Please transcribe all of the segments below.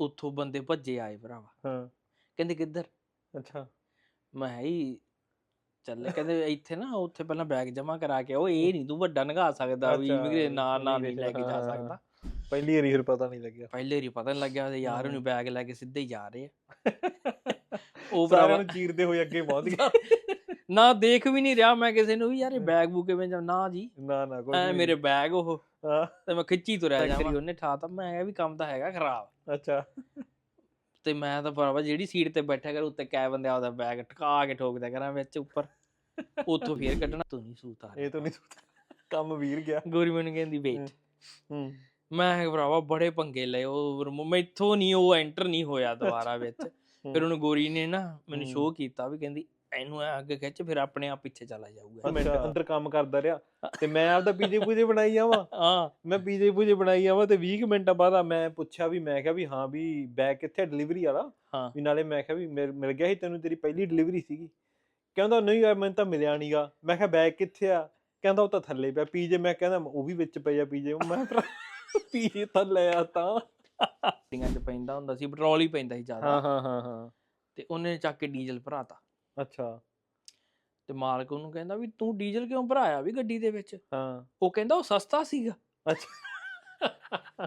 ਉੱਥੋਂ ਬੰਦੇ ਭੱਜੇ ਆਏ ਭਰਾਵਾ। ਹਾਂ। ਕਹਿੰਦੇ ਕਿੱਧਰ? ਅੱਛਾ। ਮੈਂ ਹੈ ਹੀ ਚੱਲੇ ਕਹਿੰਦੇ ਇੱਥੇ ਨਾ ਉੱਥੇ ਪਹਿਲਾਂ ਬੈਗ ਜਮਾ ਕਰਾ ਕੇ ਉਹ ਇਹ ਨਹੀਂ ਤੂੰ ਵੱਡਾ ਨਗਾ ਸਕਦਾ ਵੀ ਅੱਛਾ, ਇਮੀਗ੍ਰੇਸ਼ਨ ਨਾ ਨਾ ਨਹੀਂ ਲੈ ਕੇ ਜਾ। ਸਕਦਾ। ਪਹਿਲੀ ਵਾਰੀ ਫਿਰ ਪਤਾ ਨਹੀਂ ਲੱਗਿਆ। ਪਹਿਲੇ ਹੀ ਪਤਾ ਨਹੀਂ ਲੱਗਿਆ ਤੇ ਯਾਰ ਉਹਨੂੰ। ਬੈਗ ਲੈ ਕੇ ਸਿੱਧੇ ਹੀ ਜਾ ਰਹੇ ਆ। ਉਹ ਭਰਾਵਾ ਨੂੰ ਚੀਰਦੇ ਹੋਏ ਅੱਗੇ ਪਹੁੰਚ ਗਿਆ ਨਾ ਦੇਖ ਵੀ ਨਹੀਂ ਰਿਹਾ ਮੈਂ ਕਿਸੇ ਨੂੰ ਵੀ ਯਾਰ ਇਹ। ਬੈਗ ਬੂ ਕਿਵੇਂ ਜਾ ਨਾ ਜੀ। ਨਾ ਨਾ ਕੋਈ ਮੇਰੇ ਬੈਗ ਉਹ ਤੇ ਮੈਂ ਖਿੱਚੀ ਤੁਰਿਆ ਜਾਵਾਂ। ਉਹਨੇ ਠਾਤਾ ਮੈਂ ਕਿਹਾ ਵੀ ਕੰਮ ਤਾਂ ਹੈਗਾ ਖਰਾਬ। ਅੱਛਾ। ਤੇ ਮੈਂ ਤਾਂ ਭਰਾਵਾ ਜਿਹੜੀ ਸੀਟ ਤੇ ਬੈਠਾ ਕਰ ਉੱਤੇ ਕੈ ਬੰਦੇ ਆਪਦਾ ਬੈਗ ਟਕਾ ਕੇ ਠੋਕਦਾ ਕਰਾਂ ਵਿੱਚ ਉੱਪਰ। ਉੱਥੋਂ ਫੇਰ ਕੱਢਣਾ। ਤੂੰ ਨਹੀਂ ਸੂਤ ਇਹ ਤਾਂ ਨਹੀਂ ਕੰਮ ਵੀਰ ਗਿਆ। ਗੋਰੀ ਮੈਨੂੰ ਕਹਿੰਦੀ ਵੇਟ ਹੂੰ ਮੈਂ ਕਿਹਾ ਭਰਾਵਾ ਬੜੇ ਪੰਗੇ ਲਏ ਉਹ ਮੈਥੋਂ ਨਹੀਂ ਉਹ ਐਂਟਰ ਨਹੀਂ ਹੋਇਆ ਦੁਬਾਰਾ ਵਿੱਚ। ਫਿਰ ਉਹਨੂੰ ਗੋਰੀ ਨੇ ਨਾ ਮੈਨੂੰ। ਸ਼ੋਅ ਕੀਤਾ ਵੀ ਕਹਿੰਦੀ ਇਹਨੂੰ ਐ ਅੱਗੇ ਖਿੱਚ ਫਿਰ ਆਪਣੇ ਆਪ ਪਿੱਛੇ ਚਲਾ ਜਾਊਗਾ। ਮੈਂ ਅੰਦਰ ਕੰਮ ਕਰਦਾ ਰਿਹਾ ਤੇ ਮੈਂ ਆਪਦਾ ਪੀਜੇ ਪੂਜੇ ਬਣਾਈ ਜਾਵਾਂ ਹਾਂ। ਮੈਂ ਪੀਜੇ ਪੂਜੇ ਬਣਾਈ ਜਾਵਾਂ ਤੇ 20 ਕੁ ਮਿੰਟਾਂ ਬਾਅਦ ਆ ਮੈਂ ਪੁੱਛਿਆ ਵੀ ਮੈਂ ਕਿਹਾ ਵੀ ਹਾਂ ਵੀ ਬੈਗ ਕਿੱਥੇ ਡਿਲੀਵਰੀ ਵਾਲਾ? ਹਾਂ। ਵੀ ਨਾਲੇ ਮੈਂ ਕਿਹਾ ਵੀ ਮਿਲ ਮਿਲ ਗਿਆ ਸੀ ਤੈਨੂੰ ਤੇਰੀ ਪਹਿਲੀ ਡਿਲੀਵਰੀ ਸੀਗੀ। ਕਹਿੰਦਾ ਨਹੀਂ ਯਾਰ ਮੈਨੂੰ ਤਾਂ ਮਿਲਿਆ ਨਹੀਂਗਾ ਮੈਂ ਕਿਹਾ ਬੈਗ ਕਿੱਥੇ ਆ? ਕਹਿੰਦਾ ਉਹ ਤਾਂ ਥੱਲੇ ਪਿਆ। ਪੀਜੇ ਮੈਂ ਕਹਿੰਦਾ ਉਹ ਵੀ ਵਿੱਚ ਪਈ ਆ ਪੀਜੇ ਮੈਂ ਪੀਜੇ ਥੱਲੇ ਆ ਤਾਂ। ਗੱਡੀਆਂ 'ਚ ਪੈਂਦਾ ਹੁੰਦਾ ਸੀ ਪੈਟਰੋਲ ਹੀ ਪੈਂਦਾ ਸੀ ਹਾਂ ਜ਼ਿਆਦਾ ਹਾਂ ਹਾਂ ਹਾਂ। ਤੇ ਉਹਨੇ ਚੱਕ ਕੇ ਡੀਜ਼ਲ ਭਰਾਤਾ। ਅੱਛਾ। ਤੇ ਮਾਲਕ ਉਹਨੂੰ ਕਹਿੰਦਾ ਵੀ ਤੂੰ ਡੀਜ਼ਲ ਕਿਉਂ ਭਰਾਇਆ ਵੀ ਗੱਡੀ ਦੇ ਵਿੱਚ? ਹਾਂ। ਉਹ ਕਹਿੰਦਾ ਉਹ ਸਸਤਾ ਸੀਗਾ। ਅੱਛਾ।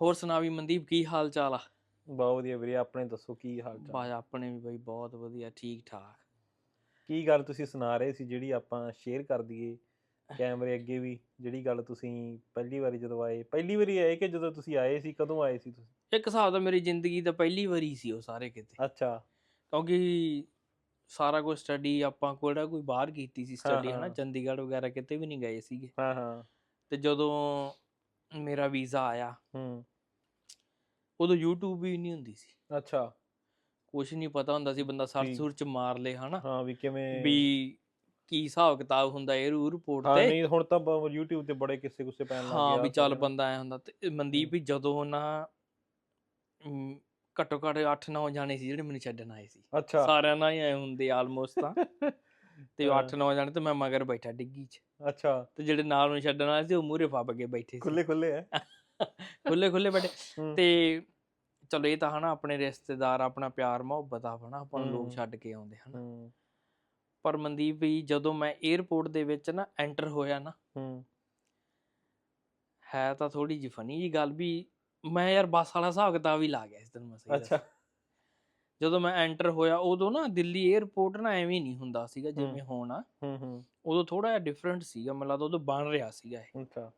ਹੋਰ ਸੁਣਾ ਵੀ ਮਨਦੀਪ ਕੀ ਹਾਲ ਚਾਲ ਆ? ਬਹੁਤ ਵਧੀਆ ਵੀਰੇ ਆਪਣੇ ਦੱਸੋ ਕੀ ਹਾਲ ਚਾਲ? ਬਾਜ ਆਪਣੇ ਵੀ ਬਈ ਬਹੁਤ ਵਧੀਆ ਠੀਕ ਠਾਕ। ਕੀ ਗੱਲ ਤੁਸੀਂ ਸੁਣਾ ਰਹੇ ਸੀ ਜਿਹੜੀ ਆਪਾਂ ਸ਼ੇਅਰ ਕਰ ਦਈਏ ਕੈਮਰੇ ਅੱਗੇ ਵੀ? ਜਿਹੜੀ ਗੱਲ ਤੁਸੀਂ ਪਹਿਲੀ ਵਾਰੀ ਜਦੋਂ ਆਏ ਪਹਿਲੀ ਵਾਰੀ ਆਏ ਕਿ ਜਦੋਂ ਤੁਸੀਂ ਆਏ ਸੀ ਕਦੋਂ ਆਏ ਸੀ ਤੁਸੀਂ? ਇੱਕ ਹਿਸਾਬ ਦਾ ਮੇਰੀ ਜ਼ਿੰਦਗੀ ਦਾ ਪਹਿਲੀ ਵਾਰੀ ਸੀ ਉਹ ਸਾਰੇ ਕਿਤੇ। ਅੱਛਾ। ਕਿਉਂਕਿ ਸਾਰਾ ਕੁਝ ਸਟੱਡੀ ਆਪਾਂ ਕੋੜਾ ਕੋਈ ਬਾਹਰ ਕੀਤੀ ਸੀ ਸਟੱਡੀ ਹਨਾ। ਚੰਡੀਗੜ੍ਹ ਵਗੈਰਾ ਕਿਤੇ ਵੀ ਨਹੀਂ ਗਏ ਸੀਗੇ। ਹਾਂ ਹਾਂ। ਤੇ ਜਦੋਂ ਮੇਰਾ ਵੀਜ਼ਾ ਆਇਆ ਹੂੰ। ਉਦੋਂ YouTube ਵੀ ਨਹੀਂ ਹੁੰਦੀ ਸੀ। ਅੱਛਾ। ਕੁਝ ਨਹੀਂ ਪਤਾ ਹੁੰਦਾ ਸੀ ਬੰਦਾ ਸਰਚ। ਸੁਰਚ ਮਾਰ ਲੇ ਹਨਾ? ਹਾਂ ਵੀ ਕਿਵੇਂ ਵੀ ਕੀ ਹਿਸਾਬ ਕਿਤਾਬ ਹੁੰਦਾ ਇਹ ਰੂ ਰਿਪੋਰਟ ਹਾਂ ਤੇ। ਨਹੀਂ ਹੁਣ ਤਾਂ YouTube ਤੇ ਬੜੇ ਕਿੱਸੇ ਗੁੱਸੇ ਪੈਣ ਲੱਗ ਹਾਂ ਵੀ ਚੱਲ। ਬੰਦਾ ਐ ਹੁੰਦਾ ਤੇ ਮਨਦੀਪ ਵੀ ਜਦੋਂ ਨਾ ਘੱਟੋ ਘੱਟ 8-9 ਜਾਣੇ ਸੀ ਜਿਹੜੇ ਮੈਨੂੰ ਛੱਡਣ ਆਏ ਸੀ। ਅੱਛਾ। ਸਾਰਿਆਂ ਨਾਲ ਹੀ ਆਏ ਹੁੰਦੇ ਆਲਮੋਸਟ ਤਾਂ। ਤੇ ਹਾਂ। 8-9 ਜਾਣੇ ਤੇ ਮੈਂ ਮਗਰ ਬੈਠਾ ਡਿੱਗੀ 'ਚ। ਅੱਛਾ। ਤੇ ਜਿਹੜੇ ਨਾਲ ਨੂੰ ਛੱਡਣ ਆਏ ਸੀ ਉਹ ਮੂਹਰੇ ਫੱਬ ਕੇ ਬੈਠੇ ਸੀ। ਖੁੱਲੇ ਖੁੱਲੇ ਹੈ ਖੁੱਲੇ ਖੁੱਲੇ ਬੈਠੇ। ਤੇ ਚਲੋ ਇਹ ਤਾਂ ਹਨਾ ਆਪਣੇ ਰਿਸ਼ਤੇਦਾਰ ਆਪਣਾ ਪਿਆਰ ਮੁਹੱਬਤ ਆ ਹਨਾ ਆਪਾਂ ਨੂੰ ਲੋਕ। ਛੱਡ ਕੇ ਆਉਂਦੇ ਹਨ। ਪਰ ਮਨਦੀਪ ਵੀ ਜਦੋਂ ਮੈਂ 에ਅਰਪੋਰਟ ਦੇ ਵਿੱਚ ਨਾ ਐਂਟਰ ਹੋਇਆ ਨਾ ਹੈ। ਤਾਂ ਥੋੜੀ ਜਿਹੀ ਫਨੀ ਜੀ ਗੱਲ ਵੀ ਮੈਂ ਯਾਰ ਬੱਸ ਵਾਲਾ ਹਿਸਾਬ ਕਿਤਾਬ ਹੀ ਲਾ ਗਿਆ ਇਸ ਦਿਨ ਮੈਂ ਸਹੀ ਅੱਛਾ। ਦੱਸਾਂ। ਜਦੋਂ ਮੈਂ ਐਂਟਰ ਹੋਇਆ ਉਦੋਂ ਨਾ ਦਿੱਲੀ 에ਅਰਪੋਰਟ ਨਾ ਐਵੇਂ ਨਹੀਂ ਹੁੰਦਾ ਸੀਗਾ ਹੂੰ। ਜਿਵੇਂ ਹੁਣ ਆ। ਹੂੰ ਹੂੰ। ਉਦੋਂ ਥੋੜਾ ਜਿਹਾ ਡਿਫਰੈਂਟ ਸੀਗਾ ਮੈਨੂੰ ਲੱਗਦਾ ਉਦੋਂ ਬਣ ਰਿਹਾ ਸੀਗਾ ਇਹ। ਅੱਛਾ।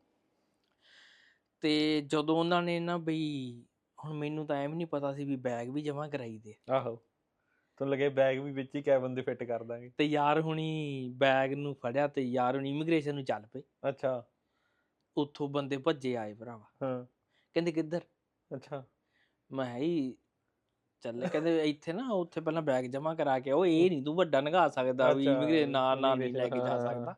ਤੇ ਜਦੋਂ ਉਹਨਾਂ ਨੇ ਨਾ ਬਈ ਹੁਣ ਮੈਨੂੰ ਤਾਂ ਐਵੇਂ ਨਹੀਂ ਪਤਾ ਸੀ ਵੀ ਬੈਗ ਵੀ ਜਮ੍ਹਾਂ ਕਰਾਈ ਦੇ ਆਹੋ। ਤੁਹਾਨੂੰ ਲੱਗੇ ਬੈਗ ਵੀ ਵਿੱਚ ਹੀ ਕੈਬਨ ਦੇ ਫਿੱਟ ਕਰ ਦਾਂਗੇ। ਤੇ ਯਾਰ ਹੁਣੀ ਬੈਗ ਨੂੰ ਫੜਿਆ ਤੇ ਯਾਰ ਹੁਣੀ ਇਮੀਗ੍ਰੇਸ਼ਨ ਨੂੰ ਚੱਲ ਪਏ। ਅੱਛਾ। ਉੱਥੋਂ ਬੰਦੇ ਭੱਜੇ ਆਏ ਭਰਾਵਾ। ਹਾਂ। ਕਹਿੰਦੇ ਕਿੱਧਰ? ਅੱਛਾ। ਮੈਂ ਹੈ ਹੀ ਚੱਲੇ ਕਹਿੰਦੇ ਇੱਥੇ ਨਾ ਉੱਥੇ ਪਹਿਲਾਂ ਬੈਗ ਜਮ੍ਹਾਂ ਕਰਾ ਕੇ ਉਹ ਇਹ ਨਹੀਂ ਤੂੰ ਵੱਡਾ ਨਗਾ ਸਕਦਾ ਵੀ ਅੱਛਾ, ਇਮੀਗ੍ਰੇਸ਼ਨ ਨਾ ਨਾ ਨਹੀਂ immigration, ਲੈ ਕੇ ਜਾ ਹਾਂ। ਸਕਦਾ।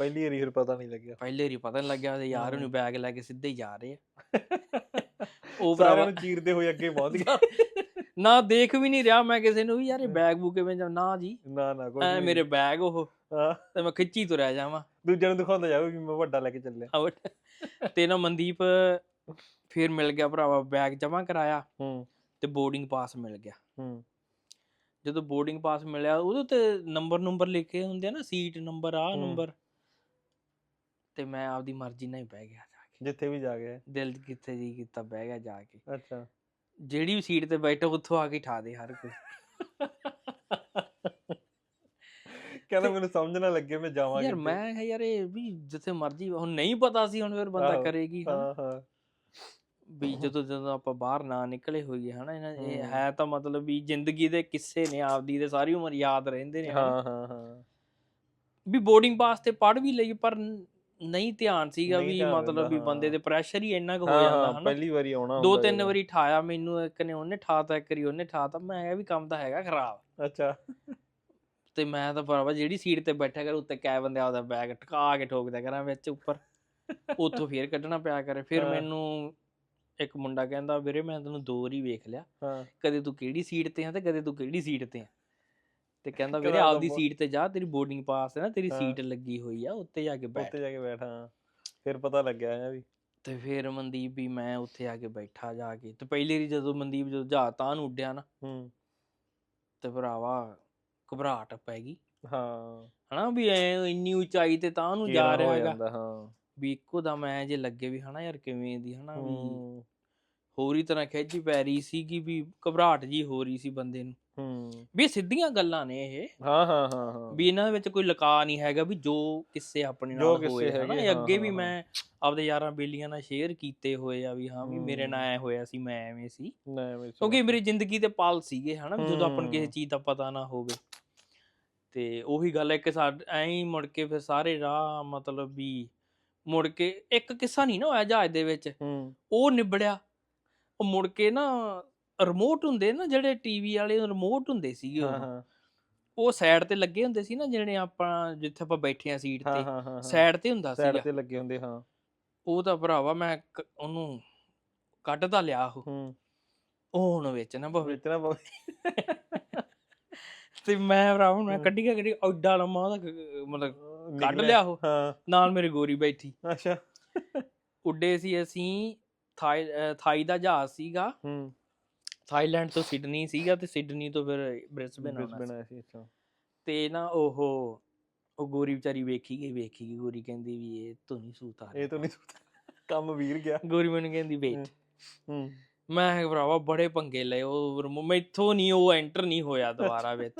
ਪਹਿਲੀ ਵਾਰੀ ਫਿਰ ਪਤਾ ਨਹੀਂ ਲੱਗਿਆ। ਪਹਿਲੇ ਹੀ ਪਤਾ ਨਹੀਂ ਲੱਗਿਆ ਤੇ ਯਾਰ ਉਹਨੂੰ। ਬੈਗ ਲੈ ਕੇ ਸਿੱਧੇ ਹੀ ਜਾ ਰਹੇ ਆ। ਉਹ ਸਾਰਿਆਂ ਭਰਾਵਾ ਨੂੰ ਚੀਰਦੇ ਹੋਏ ਅੱਗੇ ਪਹੁੰਚ ਗਿਆ ਨਾ ਦੇਖ ਵੀ ਨਹੀਂ ਰਿਹਾ ਮੈਂ ਕਿਸੇ ਨੂੰ ਵੀ ਯਾਰ ਇਹ। ਬੈਗ ਬੂ ਕਿਵੇਂ ਜਾ ਨਾ ਜੀ। ਨਾ ਨਾ ਕੋਈ ਐ ਮੇਰੇ। ਬੈਗ ਉਹ ਤੇ ਮੈਂ ਖਿੱਚੀ ਤੁਰਿਆ ਜਾਵਾਂ। ਦੂਜਿਆਂ ਨੂੰ ਦਿਖਾਉਂਦਾ ਜਾਵੇ ਵੀ ਮੈਂ ਵੱਡਾ ਲੈ ਕੇ ਚੱਲਿਆ। ਆਊਟ ਤੇ ਨਾ ਮਨਦੀਪ ਫਿਰ ਮਿਲ ਗਿਆ ਭਰਾਵਾ ਬੈਗ ਜਮ੍ਹਾਂ ਕਰਾਇਆ ਹੂੰ। ਤੇ ਬੋਰਡਿੰਗ ਪਾਸ ਮਿਲ ਗਿਆ। ਹੂੰ। ਜਦੋਂ ਬੋਰਡਿੰਗ ਪਾਸ ਮਿਲਿਆ ਉਹਦੇ ਤੇ ਨੰਬਰ ਨੰਬਰ ਲਿਖੇ ਹੁੰਦੇ ਆ ਨਾ ਸੀਟ ਨੰਬਰ ਆ। ਨੰਬਰ ਤੇ ਮੈਂ ਆਪਦੀ ਮਰਜ਼ੀ ਨਾਲ ਹੀ ਬਹਿ ਗਿਆ ਜਾ ਕੇ। ਜਿੱਥੇ ਵੀ ਜਾ ਗਏ ਦਿਲ ਕਿੱਥੇ ਜੀ ਕੀਤਾ ਬਹਿ ਗਿਆ ਜਾ ਕੇ। ਅੱਛਾ। ਜਿਹੜੀ ਵੀ ਸੀਟ ਤੇ ਬੈਠਾ ਉੱਥੋਂ ਆ ਕੇ ਠਾ ਦੇ ਹਰ ਕੋਈ। ਕਹਿੰਦਾ ਮੈਨੂੰ ਸਮਝ ਨਾ ਲੱਗੇ ਮੈਂ ਜਾਵਾਂ ਯਾਰ। ਮੈਂ ਕਿਹਾ ਯਾਰ ਇਹ ਵੀ ਜਿੱਥੇ ਮਰਜ਼ੀ ਹੁਣ ਨਹੀਂ ਪਤਾ ਸੀ ਹੁਣ ਫਿਰ ਬੰਦਾ ਕਰੇਗੀ ਹਾਂ ਹਾਂ। ਵੀ ਜਦੋਂ ਜਦੋਂ ਆਪਾਂ ਬਾਹਰ ਨਾ ਨਿਕਲੇ ਹੋਈਏ ਹਨਾ ਇਹਨਾਂ ਇਹ ਹੂੰ। ਤਾਂ ਮਤਲਬ ਵੀ ਜ਼ਿੰਦਗੀ ਦੇ ਕਿੱਸੇ ਨੇ ਆਪਦੀ ਦੇ ਸਾਰੀ ਉਮਰ ਯਾਦ ਰਹਿੰਦੇ ਨੇ। ਹਾਂ ਹਾਂ ਹਾਂ ਵੀ ਬੋਰਡਿੰਗ ਪਾਸ ਤੇ ਪੜ ਵੀ ਲਈ ਪਰ ਨਹੀਂ ਧਿਆਨ ਸੀਗਾ ਵੀ ਮਤਲਬ ਵੀ ਬੰਦੇ। ਦੇ ਪ੍ਰੈਸ਼ਰ ਹੀ ਇੰਨਾ ਕੁ ਹੋ ਜਾਂਦਾ ਹਨਾ ਪਹਿਲੀ ਵਾਰੀ ਆਉਣਾ ਦੋ ਤਿੰਨ। ਵਾਰੀ ਠਾਇਆ ਮੈਨੂੰ ਇੱਕ ਨੇ ਉਹਨੇ ਠਾਤਾ ਇੱਕ ਵਾਰੀ ਉਹਨੇ ਠਾਤਾ ਮੈਂ ਕਿਹਾ ਵੀ ਕੰਮ ਤਾਂ ਹੈਗਾ ਖਰਾਬ ਅੱਛਾ ਤੇ ਮੈਂ ਤਾਂ ਭਰਾਵਾ ਜਿਹੜੀ ਸੀਟ ਤੇ ਬੈਠਾ ਕਰ ਉੱਤੇ ਕੈ ਬੰਦੇ ਆਪਦਾ ਬੈਗ ਟਕਾ ਕੇ ਠੋਕਦਾ ਕਰਾਂ ਵਿੱਚ ਉੱਪਰ ਉੱਥੋਂ ਫੇਰ ਕੱਢਣਾ ਪਿਆ ਕਰੇ ਫਿਰ। ਮੈਨੂੰ ਇੱਕ ਮੁੰਡਾ ਕਹਿੰਦਾ ਵੀਰੇ ਮੈਂ ਤੈਨੂੰ ਦੋ ਵਾਰੀ ਵੇਖ ਲਿਆ। ਹਾਂ। ਕਦੇ ਤੂੰ ਕਿਹੜੀ ਸੀਟ ਤੇ ਆ ਤੇ ਕਦੇ ਤੂੰ ਕਿਹੜੀ ਸੀਟ ਤੇ ਆ। ਤੇ ਕਹਿੰਦਾ ਵੀਰੇ ਆਪਦੀ ਸੀਟ ਤੇ ਜਾ ਤੇਰੀ ਬੋਰਡਿੰਗ ਪਾਸ ਹੈ ਨਾ ਤੇਰੀ। ਸੀਟ ਲੱਗੀ ਹੋਈ ਆ ਉੱਤੇ ਜਾ ਕੇ ਬੈਠ। ਉੱਤੇ ਜਾ ਕੇ ਬੈਠਾ ਫਿਰ ਪਤਾ ਲੱਗਿਆ ਹੈ ਵੀ। ਤੇ ਫਿਰ ਮਨਦੀਪ ਵੀ ਮੈਂ ਉੱਥੇ ਆ ਕੇ ਬੈਠਾ ਜਾ ਕੇ। ਤੇ ਪਹਿਲੀ ਵਾਰੀ ਜਦੋਂ ਮਨਦੀਪ ਜਦੋਂ ਜਹਾਜ਼ ਤਾਂ ਨੂੰ ਉੱਡਿਆ ਨਾ। ਹੂੰ। ਤੇ ਭਰਾਵਾ ਘਬਰਾਹਟ ਪੈ ਗਈ। ਹਾਂ। ਹਨਾ ਵੀ ਐ ਇੰਨੀ ਉਚਾਈ ਤੇ ਤਾਂ ਨੂੰ ਜਾ ਰਿਹਾ ਹੈਗਾ। ਹਾਂ। ਵੀ ਇੱਕੋ ਦਮ ਐ ਜੇ ਲੱਗੇ ਵੀ ਹਨਾ ਯਾਰ ਕਿਵੇਂ ਦੀ ਹਨਾ ਵੀ ਹੂੰ। ਹੋਰ ਹੀ ਤਰ੍ਹਾਂ ਖਿੱਚ ਪੈ ਰਹੀ ਸੀਗੀ ਵੀ ਘਬਰਾਹਟ ਜੀ ਹੋ ਰਹੀ ਸੀ ਬੰਦੇ ਨੂੰ। ਹੂੰ। ਵੀ ਇਹ ਸਿੱਧੀਆਂ ਗੱਲਾਂ ਨੇ ਇਹ। ਹਾਂ ਹਾਂ ਹਾਂ ਹਾਂ। ਵੀ ਇਹਨਾਂ ਵਿੱਚ ਕੋਈ ਲਕਾ ਨਹੀਂ ਹੈਗਾ ਵੀ ਜੋ ਕਿੱਸੇ ਆਪਣੇ ਜੋ ਨਾਲ ਕਿੱਸੇ ਹੋਏ ਹਨਾ। ਹੈਗੇ, ਇਹ ਅੱਗੇ ਵੀ ਹਾਂ, ਮੈਂ ਆਪਦੇ ਯਾਰਾਂ ਬੇਲੀਆਂ ਨਾਲ ਸ਼ੇਅਰ ਕੀਤੇ ਹੋਏ ਆ ਵੀ ਹਾਂ ਵੀ ਮੇਰੇ ਨਾਲ। ਐ ਹੋਇਆ ਸੀ ਮੈਂ ਐਵੇਂ ਸੀ। ਨਾ ਐਵੇਂ ਕਿਉਂਕਿ ਮੇਰੀ ਜ਼ਿੰਦਗੀ ਦੇ ਪਲ ਸੀਗੇ ਹਨਾ ਵੀ ਜਦੋਂ ਆਪਾਂ ਨੂੰ ਕਿਸੇ ਹੂੰ। ਚੀਜ਼ ਦਾ ਪਤਾ ਨਾ ਹੋਵੇ। ਤੇ ਉਹੀ ਗੱਲ ਹੈ ਕਿ ਸਾਡ ਐਂ ਹੀ ਮੁੜ ਕੇ ਫਿਰ ਸਾਰੇ ਰਾਹ ਮਤਲਬ ਵੀ ਮੁੜ ਕੇ ਇੱਕ ਕਿੱਸਾ ਨਹੀਂ ਨਾ ਹੋਇਆ ਜਹਾਜ਼ ਦੇ ਵਿੱਚ। ਉਹ ਨਿਬੜਿਆ। ਉਹ ਮੁੜ ਕੇ ਨਾ ਰਿਮੋਟ ਹੁੰਦੇ ਨਾ ਜਿਹੜੇ ਟੀਵੀ ਵਾਲੇ ਰਿਮੋਟ ਹੁੰਦੇ ਸੀਗੇ ਉਹ। ਉਹ ਸਾਈਡ ਤੇ ਲੱਗੇ ਹੁੰਦੇ ਸੀ ਨਾ ਜਿਹੜੇ ਆਪਾਂ ਜਿੱਥੇ ਆਪਾਂ ਬੈਠੇ ਆ ਸੀਟ ਤੇ। ਸਾਈਡ ਤੇ ਹੁੰਦਾ ਸਾਈਡ ਸੀਗਾ। ਤੇ ਲੱਗੇ ਹੁੰਦੇ ਹਾਂ। ਉਹ ਤਾਂ ਭਰਾਵਾ ਮੈਂ ਉਹਨੂੰ ਕੱਢ ਤਾਂ ਲਿਆ ਉਹ। ਹੂੰ। ਉਹ ਹੁਣ ਵਿੱਚ ਨਾ ਪਵੇ। ਵੇਚਣਾ ਪਵੇ। ਤੇ ਮੈਂ ਭਰਾਵਾ ਮੈਂ। ਕੱਢੀ ਗਿਆ ਕੱਢੀ ਐਡਾ ਲੰਮਾ ਉਹਦਾ ਮਤਲਬ ਕੱਢ। ਲਿਆ ਉਹ। ਹਾਂ। ਨਾਲ ਮੇਰੇ ਗੋਰੀ ਬੈਠੀ। ਅੱਛਾ। ਉੱਡੇ ਸੀ ਅਸੀਂ ਥਾਈ ਦਾ ਜਹਾਜ਼ ਸੀਗਾ। ਹੂੰ। ਥਾਈਲੈਂਡ ਤੋਂ ਸਿਡਨੀ ਸੀਗਾ ਤੇ ਸਿਡਨੀ ਤੋਂ ਫਿਰ ਬ੍ਰਿਸਬਨ ਆਉਣਾ ਸੀ। ਅੱਛਾ। ਤੇ ਨਾ ਉਹ ਉਹ ਗੋਰੀ ਵਿਚਾਰੀ ਵੇਖੀ ਗਈ ਵੇਖੀ ਗਈ। ਗੋਰੀ ਕਹਿੰਦੀ ਵੀ ਇਹ ਤੋਂ ਨਹੀਂ ਸੂਤ ਆ ਇਹ ਤਾਂ ਨਹੀਂ ਕੰਮ ਵੀਰ ਗਿਆ। ਗੋਰੀ ਮੈਨੂੰ ਕਹਿੰਦੀ ਵੇਟ ਹੂੰ। ਮੈਂ ਕਿਹਾ ਭਰਾਵਾ ਬੜੇ ਪੰਗੇ ਲਏ ਉਹ ਮੈਥੋਂ ਨਹੀਂ ਉਹ ਐਂਟਰ ਨਹੀਂ ਹੋਇਆ ਦੁਬਾਰਾ ਵਿੱਚ।